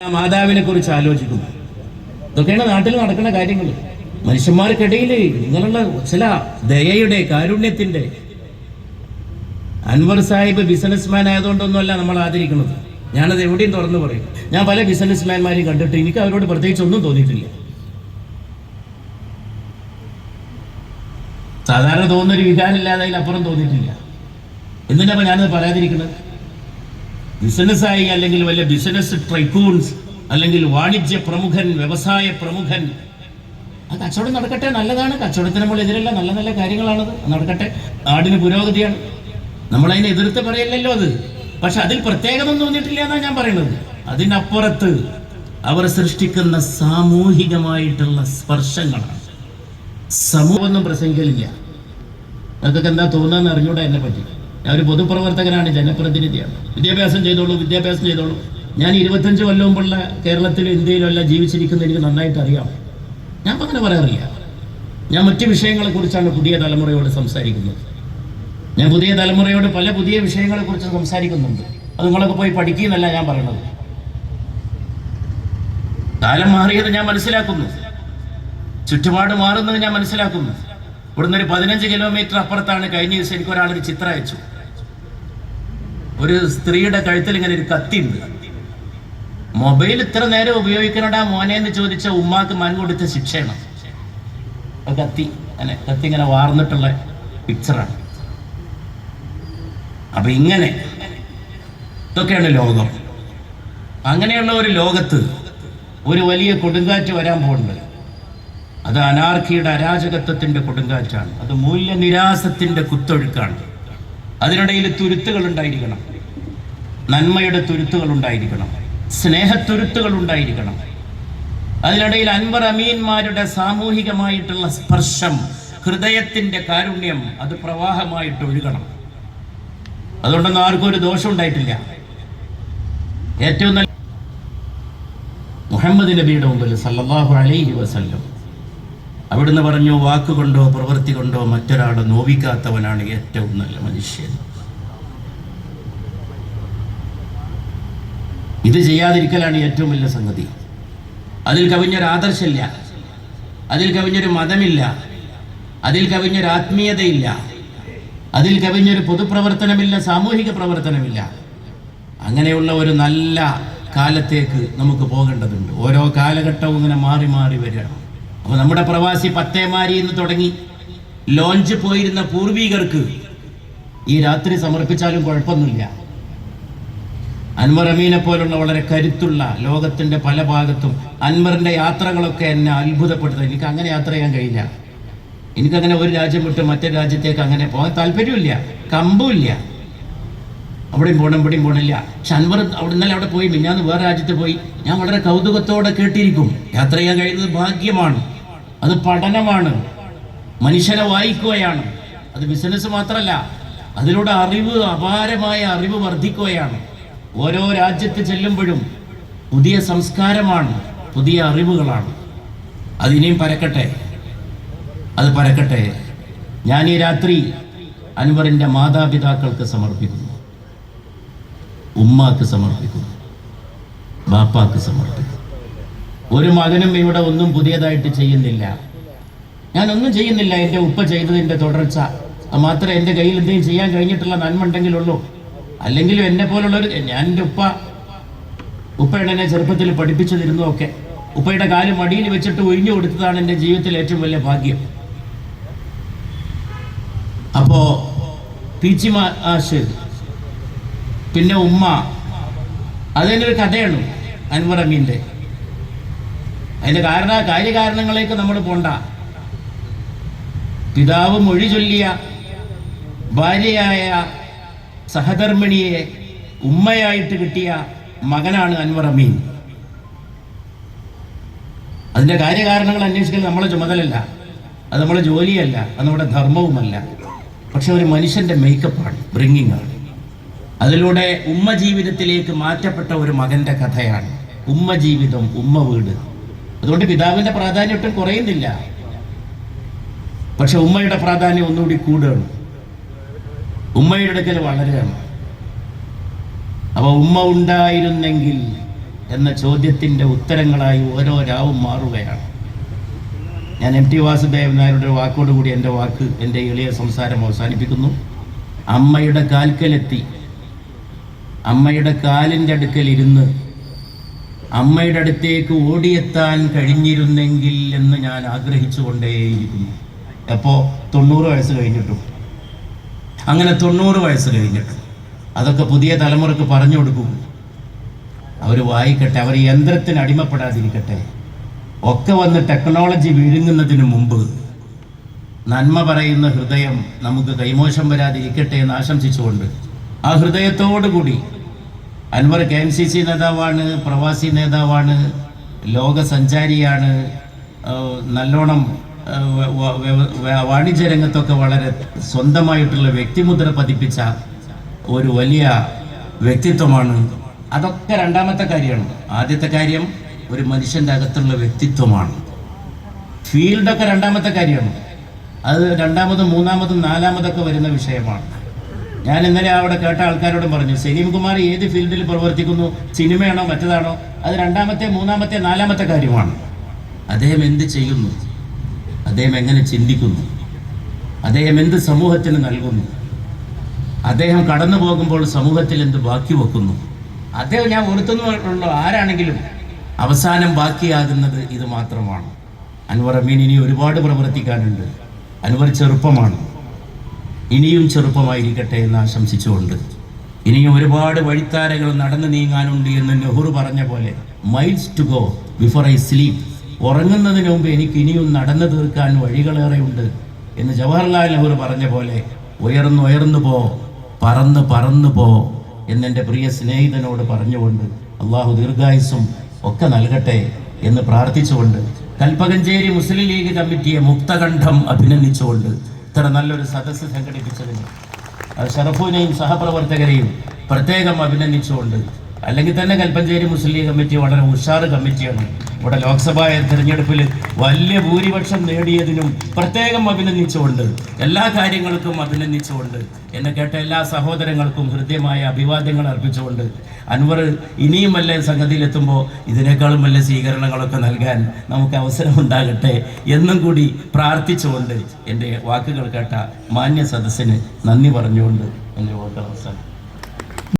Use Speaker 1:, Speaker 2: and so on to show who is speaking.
Speaker 1: മാതാവിനെ കുറിച്ച് ആലോചിക്കും ഇതൊക്കെയാണ് നാട്ടിൽ നടക്കുന്ന കാര്യങ്ങൾ മനുഷ്യന്മാർക്കിടയിൽ നിങ്ങളുള്ള ചില ദയയുടെ കാരുണ്യത്തിന്റെ അൻവർ സാഹിബ് ബിസിനസ്മാൻ ആയതുകൊണ്ടൊന്നുമല്ല നമ്മൾ ആദരിക്കുന്നത്. ഞാനത് എവിടെയും തുറന്നു പറയും. ഞാൻ പല ബിസിനസ്മാൻമാരെയും കണ്ടിട്ട് എനിക്ക് അവരോട് പ്രത്യേകിച്ച് ഒന്നും തോന്നിയിട്ടില്ല. സാധാരണ തോന്നുന്ന തോന്നുന്നൊരു വികാരമില്ലാതെ അതിലപ്പുറം തോന്നിയിട്ടില്ല. എന്തിനാ ഞാനത് പറയാതിരിക്കുന്നത്? ബിസിനസ്സായി അല്ലെങ്കിൽ വല്ല ബിസിനസ് ട്രൈക്കൂൺസ് അല്ലെങ്കിൽ വാണിജ്യ പ്രമുഖൻ വ്യവസായ പ്രമുഖൻ. ആ കച്ചവടം നടക്കട്ടെ നല്ലതാണ്. കച്ചവടത്തിന് നമ്മൾ എതിരല്ല നല്ല നല്ല കാര്യങ്ങളാണത്. നടക്കട്ടെ. നാടിന് പുരോഗതിയാണ്. നമ്മളതിനെ എതിർത്ത് പറയല്ലല്ലോ അത്. പക്ഷെ അതിൽ പ്രത്യേകത തോന്നിയിട്ടില്ല എന്നാണ് ഞാൻ പറയുന്നത്. അതിനപ്പുറത്ത് അവർ സൃഷ്ടിക്കുന്ന സാമൂഹികമായിട്ടുള്ള സ്പർശങ്ങളാണ്. സമൂഹമൊന്നും പ്രസംഗിക്കലില്ല. അതൊക്കെ എന്താ തോന്നുന്നതെന്ന് അറിഞ്ഞൂടാ എന്നെ പറ്റി ഞാൻ ഒരു പൊതുപ്രവർത്തകനാണ് ജനപ്രതിനിധിയാണ്. വിദ്യാഭ്യാസം ചെയ്തോളൂ വിദ്യാഭ്യാസം ചെയ്തോളൂ. ഞാൻ ഇരുപത്തഞ്ച് കൊല്ലം മുമ്പുള്ള കേരളത്തിലും ഇന്ത്യയിലും എല്ലാം ജീവിച്ചിരിക്കുന്ന എനിക്ക് നന്നായിട്ട് അറിയാം. ഞാൻ അങ്ങനെ പറയാറില്ല. ഞാൻ മറ്റ് വിഷയങ്ങളെ കുറിച്ചാണ് പുതിയ തലമുറയോട് സംസാരിക്കുന്നത്. ഞാൻ പുതിയ തലമുറയോട് പല പുതിയ വിഷയങ്ങളെ കുറിച്ച് സംസാരിക്കുന്നുണ്ട്. അത് നിങ്ങളൊക്കെ പോയി പഠിക്കുന്നല്ല ഞാൻ പറയണത്. കാലം മാറിയത് ഞാൻ മനസ്സിലാക്കുന്നു. ചുറ്റുപാട് മാറുന്നത് ഞാൻ മനസ്സിലാക്കുന്നു. ഇവിടുന്ന് ഒരു പതിനഞ്ച് കിലോമീറ്റർ അപ്പുറത്താണ് കഴിഞ്ഞ ദിവസം എനിക്ക് ഒരാളൊരു ചിത്രം അയച്ചു. ഒരു സ്ത്രീയുടെ കഴുത്തിൽ ഇങ്ങനെ ഒരു കത്തിയുണ്ട്. മൊബൈൽ ഇത്ര നേരം ഉപയോഗിക്കണടാ മോനെ എന്ന് ചോദിച്ച ഉമ്മാക്ക് മൻ കൊടുത്ത ശിക്ഷയാണ്. കത്തി അങ്ങനെ കത്തി ഇങ്ങനെ വാർന്നിട്ടുള്ള പിക്ചറാണ് അപ്പൊ ഇങ്ങനെ ഇതൊക്കെയാണ് ലോകം. അങ്ങനെയുള്ള ഒരു ലോകത്ത് ഒരു വലിയ കൊടുങ്കാറ്റ് വരാൻ പോകുന്നുണ്ട് അത് അനാർക്കിയുടെ അരാജകത്വത്തിന്റെ കൊടുങ്കാറ്റാണ്. അത് മൂല്യനിരാസത്തിന്റെ കുത്തൊഴുക്കാണ്. അതിനിടയിൽ തുരുത്തുകൾ ഉണ്ടായിരിക്കണം. നന്മയുടെ തുരുത്തുകൾ ഉണ്ടായിരിക്കണം. സ്നേഹത്തുരുത്തുകൾ ഉണ്ടായിരിക്കണം. അതിനിടയിൽ അൻവർ അമീൻമാരുടെ സാമൂഹികമായിട്ടുള്ള സ്പർശം ഹൃദയത്തിന്റെ കാരുണ്യം അത് പ്രവാഹമായിട്ട് ഒഴുകണം. അതുകൊണ്ടൊന്നും ആർക്കും ഒരു ദോഷം ഉണ്ടായിട്ടില്ല. ഏറ്റവും നല്ല മുഹമ്മദ് നബിയുടെ മുമ്പിൽ സല്ലാഹു അലൈഹി വസല്ലം അവിടുന്ന് പറഞ്ഞു വാക്കുകൊണ്ടോ പ്രവൃത്തി കൊണ്ടോ മറ്റൊരാളെ നോവിക്കാത്തവനാണ് ഏറ്റവും നല്ല മനുഷ്യൻ. ഇത് ചെയ്യാതിരിക്കലാണ് ഏറ്റവും വലിയ സംഗതി. അതിൽ കവിഞ്ഞൊരു ആദർശമില്ല. അതിൽ കവിഞ്ഞൊരു മതമില്ല. അതിൽ കവിഞ്ഞൊരു ആത്മീയതയില്ല. അതിൽ കവിഞ്ഞൊരു പൊതുപ്രവർത്തനമില്ല സാമൂഹിക പ്രവർത്തനമില്ല. അങ്ങനെയുള്ള ഒരു നല്ല കാലത്തേക്ക് നമുക്ക് പോകേണ്ടതുണ്ട്. ഓരോ കാലഘട്ടവും ഇങ്ങനെ മാറി മാറി വരികയാണ്. അപ്പോൾ നമ്മുടെ പ്രവാസി പത്തേമാരി എന്ന് തുടങ്ങി. ലോഞ്ച് പോയിരുന്ന പൂർവികർക്ക് ഈ രാത്രി സമർപ്പിച്ചാലും കുഴപ്പമൊന്നുമില്ല. അൻവർ അമീനെ പോലുള്ള വളരെ കരുത്തുള്ള ലോകത്തിന്റെ പല ഭാഗത്തും അൻവറിന്റെ യാത്രകളൊക്കെ എന്നെ അത്ഭുതപ്പെടുത്തുന്നത് എനിക്ക് അങ്ങനെ യാത്ര ചെയ്യാൻ കഴിയില്ല. എനിക്കങ്ങനെ ഒരു രാജ്യം വിട്ട് മറ്റൊരു രാജ്യത്തേക്ക് അങ്ങനെ പോകാൻ താല്പര്യമില്ല. കമ്പുമില്ല. അവിടെയും പോകണം ഇവിടെയും പോകണില്ല പക്ഷെ അൻവർ അവിടെ ഇന്നലെ അവിടെ പോയി മിഞ്ഞാന്ന് വേറെ രാജ്യത്ത് പോയി. ഞാൻ വളരെ കൗതുകത്തോടെ കേട്ടിരിക്കും. യാത്ര ചെയ്യാൻ കഴിയുന്നത് ഭാഗ്യമാണ്. അത് പഠനമാണ്. മനുഷ്യനെ വായിക്കുകയാണ്. അത് ബിസിനസ് മാത്രമല്ല അതിലൂടെ അറിവ് അപാരമായ അറിവ് വർദ്ധിക്കുകയാണ്. ഓരോ രാജ്യത്ത് ചെല്ലുമ്പോഴും പുതിയ സംസ്കാരമാണ് പുതിയ അറിവുകളാണ്. അതിനെയും പരക്കട്ടെ അത് പരക്കട്ടെ. ഞാൻ ഈ രാത്രി അൻവറിന്റെ മാതാപിതാക്കൾക്ക് സമർപ്പിക്കുന്നു. ഉമ്മാക്ക് സമർപ്പിക്കുന്നു. ബാപ്പാക്ക് സമർപ്പിക്കുന്നു. ഒരു മകനും ഇവിടെ ഒന്നും പുതിയതായിട്ട് ചെയ്യുന്നില്ല. ഞാനൊന്നും ചെയ്യുന്നില്ല. എന്റെ ഉപ്പ ചെയ്തതിന്റെ തുടർച്ച. മാത്രം എന്റെ കയ്യിൽ എന്തെങ്കിലും ചെയ്യാൻ കഴിഞ്ഞിട്ടുള്ള നന്മ ഉണ്ടെങ്കിലുള്ളൂ അല്ലെങ്കിലും എന്നെ പോലുള്ളൊരു ഞാൻ എന്റെ ഉപ്പ ഉപ്പയുടെ എന്നെ ചെറുപ്പത്തിൽ പഠിപ്പിച്ചതിരുന്നു ഒക്കെ. ഉപ്പയുടെ കാൽ മടിയിൽ വെച്ചിട്ട് ഒഴിഞ്ഞു കൊടുത്തതാണ് എന്റെ ജീവിതത്തിലെ ഏറ്റവും വലിയ ഭാഗ്യം. അപ്പോ പീച്ചി പിന്നെ ഉമ്മ. അതിന്റെ ഒരു കഥയാണ് അൻവർ അമീന്റെ അതിന്റെ കാരണ കാര്യകാരണങ്ങളേക്ക് നമ്മൾ പോണ്ട. പിതാവ് മൊഴി ചൊല്ലിയ ഭാര്യയായ സഹധർമ്മിണിയെ ഉമ്മയായിട്ട് കിട്ടിയ മകനാണ് അൻവർ അമീൻ. അതിന്റെ കാര്യകാരണങ്ങൾ അന്വേഷിക്കൽ നമ്മളെ ചുമതലല്ല അത് നമ്മളെ ജോലിയല്ല. അത് നമ്മുടെ ധർമ്മവുമല്ല. പക്ഷെ ഒരു മനുഷ്യന്റെ മേക്കപ്പാണ് ബ്രിങ്ങിങ് ആണ്. അതിലൂടെ ഉമ്മ ജീവിതത്തിലേക്ക് മാറ്റപ്പെട്ട ഒരു മകന്റെ കഥയാണ്. ഉമ്മ ജീവിതം ഉമ്മ വീട്. അതുകൊണ്ട് പിതാവിന്റെ പ്രാധാന്യം ഒട്ടും കുറയുന്നില്ല. പക്ഷെ ഉമ്മയുടെ പ്രാധാന്യം ഒന്നുകൂടി കൂടുകയാണ്. ഉമ്മയുടെ അടുക്കൽ വളരുകയാണ്. അപ്പോൾ ഉമ്മ ഉണ്ടായിരുന്നെങ്കിൽ എന്ന ചോദ്യത്തിന്റെ ഉത്തരങ്ങളായി ഓരോ രാവും മാറുകയാണ്. ഞാൻ എം ടി വാസുദേവൻ നായരുടെ വാക്കോട് കൂടി എന്റെ വാക്ക് എന്റെ എളിയ സംസാരം അവസാനിപ്പിക്കുന്നു. അമ്മയുടെ കാൽക്കലെത്തി. അമ്മയുടെ കാലിന്റെ അടുക്കൽ ഇരുന്ന് അമ്മയുടെ അടുത്തേക്ക് ഓടിയെത്താൻ കഴിഞ്ഞിരുന്നെങ്കിൽ എന്ന് ഞാൻ ആഗ്രഹിച്ചുകൊണ്ടേയിരിക്കുന്നു. എപ്പോൾ തൊണ്ണൂറ് വയസ്സ് കഴിഞ്ഞിട്ടും. അങ്ങനെ തൊണ്ണൂറ് വയസ്സ് കഴിഞ്ഞിട്ടും അതൊക്കെ പുതിയ തലമുറയ്ക്ക് പറഞ്ഞു കൊടുക്കും. അവർ വായിക്കട്ടെ അവർ യന്ത്രത്തിന് അടിമപ്പെടാതിരിക്കട്ടെ. ഒക്കെ വന്ന് ടെക്നോളജി വിഴുങ്ങുന്നതിന് മുമ്പ് നന്മ പറയുന്ന ഹൃദയം നമുക്ക് കൈമോശം വരാതിരിക്കട്ടെ എന്ന് ആശംസിച്ചുകൊണ്ട് ആ ഹൃദയത്തോടു കൂടി Anwar K M C C നേതാവാണ് പ്രവാസി നേതാവാണ് ലോക സഞ്ചാരിയാണ് നല്ലോണം വാണിജ്യ രംഗത്തൊക്കെ വളരെ സ്വന്തമായിട്ടുള്ള വ്യക്തിമുദ്ര പതിപ്പിച്ച ഒരു വലിയ വ്യക്തിത്വമാണ്. അതൊക്കെ രണ്ടാമത്തെ കാര്യമാണ് ആദ്യത്തെ കാര്യം ഒരു മനുഷ്യന്റെ അകത്തുള്ള വ്യക്തിത്വമാണ്. ഫീൽഡൊക്കെ രണ്ടാമത്തെ കാര്യമാണ് അത് രണ്ടാമതും മൂന്നാമതും നാലാമതൊക്കെ വരുന്ന വിഷയമാണ്. ഞാൻ ഇന്നലെ അവിടെ കേട്ട ആൾക്കാരോടും പറഞ്ഞു സലീം കുമാർ ഏത് ഫീൽഡിൽ പ്രവർത്തിക്കുന്നു സിനിമയാണോ മറ്റതാണോ അത് രണ്ടാമത്തെ മൂന്നാമത്തെ നാലാമത്തെ കാര്യമാണ്. അദ്ദേഹം എന്ത് ചെയ്യുന്നു? അദ്ദേഹം എങ്ങനെ ചിന്തിക്കുന്നു? അദ്ദേഹം എന്ത് സമൂഹത്തിന് നൽകുന്നു? അദ്ദേഹം കടന്നു പോകുമ്പോൾ സമൂഹത്തിൽ എന്ത് ബാക്കി വെക്കുന്നു? അദ്ദേഹം ഞാൻ ഒരുത്തുന്നുള്ള ആരാണെങ്കിലും അവസാനം ബാക്കിയാകുന്നത് ഇത് മാത്രമാണ്. അൻവർ അമീൻ ഇനി ഒരുപാട് പ്രവർത്തിക്കാനുണ്ട്. അൻവർ ചെറുപ്പമാണ്. ഇനിയും ചെറുപ്പമായിരിക്കട്ടെ എന്ന് ആശംസിച്ചുകൊണ്ട് ഇനിയും ഒരുപാട് വഴിത്താരകൾ നടന്നു നീങ്ങാനുണ്ട് എന്ന് നെഹ്റു പറഞ്ഞ പോലെ miles to go before I sleep ഉറങ്ങുന്നതിന് മുമ്പ് എനിക്ക് ഇനിയും നടന്നു തീർക്കാൻ വഴികളേറെയുണ്ട് എന്ന് ജവഹർലാൽ നെഹ്റു പറഞ്ഞ പോലെ ഉയർന്നു ഉയർന്നു പോ പറന്ന് പറന്നു പോ എന്നെന്റെ പ്രിയ സ്നേഹിതനോട് പറഞ്ഞുകൊണ്ട് അള്ളാഹു ദീർഘായുസും ഒക്കെ നൽകട്ടെ എന്ന് പ്രാർത്ഥിച്ചുകൊണ്ട് കൽപ്പകഞ്ചേരി മുസ്ലിം ലീഗ് കമ്മിറ്റിയെ മുക്തകണ്ഠം അഭിനന്ദിച്ചുകൊണ്ട് ഇത്ര നല്ലൊരു സദസ്സ് സംഘടിപ്പിച്ചതിന്. ഷറഫുവിനെയും സഹപ്രവർത്തകരെയും പ്രത്യേകം അഭിനന്ദിച്ചുകൊണ്ട് അല്ലെങ്കിൽ തന്നെ കൽപ്പഞ്ചേരി മുസ്ലിം ലീഗ് കമ്മിറ്റി വളരെ ഉഷാറ് കമ്മിറ്റിയാണ്. ഇവിടെ ലോക്സഭാ തെരഞ്ഞെടുപ്പിൽ വലിയ ഭൂരിപക്ഷം നേടിയതിനും പ്രത്യേകം അഭിനന്ദിച്ചുകൊണ്ട് എല്ലാ കാര്യങ്ങൾക്കും അഭിനന്ദിച്ചുകൊണ്ട് എന്നെ കേട്ട എല്ലാ സഹോദരങ്ങൾക്കും ഹൃദ്യമായ അഭിവാദ്യങ്ങൾ അർപ്പിച്ചുകൊണ്ട് അൻവർ ഇനിയും വല്ല സംഗതിയിലെത്തുമ്പോൾ ഇതിനേക്കാളും വല്ല സ്വീകരണങ്ങളൊക്കെ നൽകാൻ നമുക്ക് അവസരമുണ്ടാകട്ടെ എന്നും കൂടി പ്രാർത്ഥിച്ചുകൊണ്ട് എന്റെ വാക്കുകൾ കേട്ട മാന്യ സദസ്സിന് നന്ദി പറഞ്ഞുകൊണ്ട് എന്റെ വാക്കുകൾ അവസാനം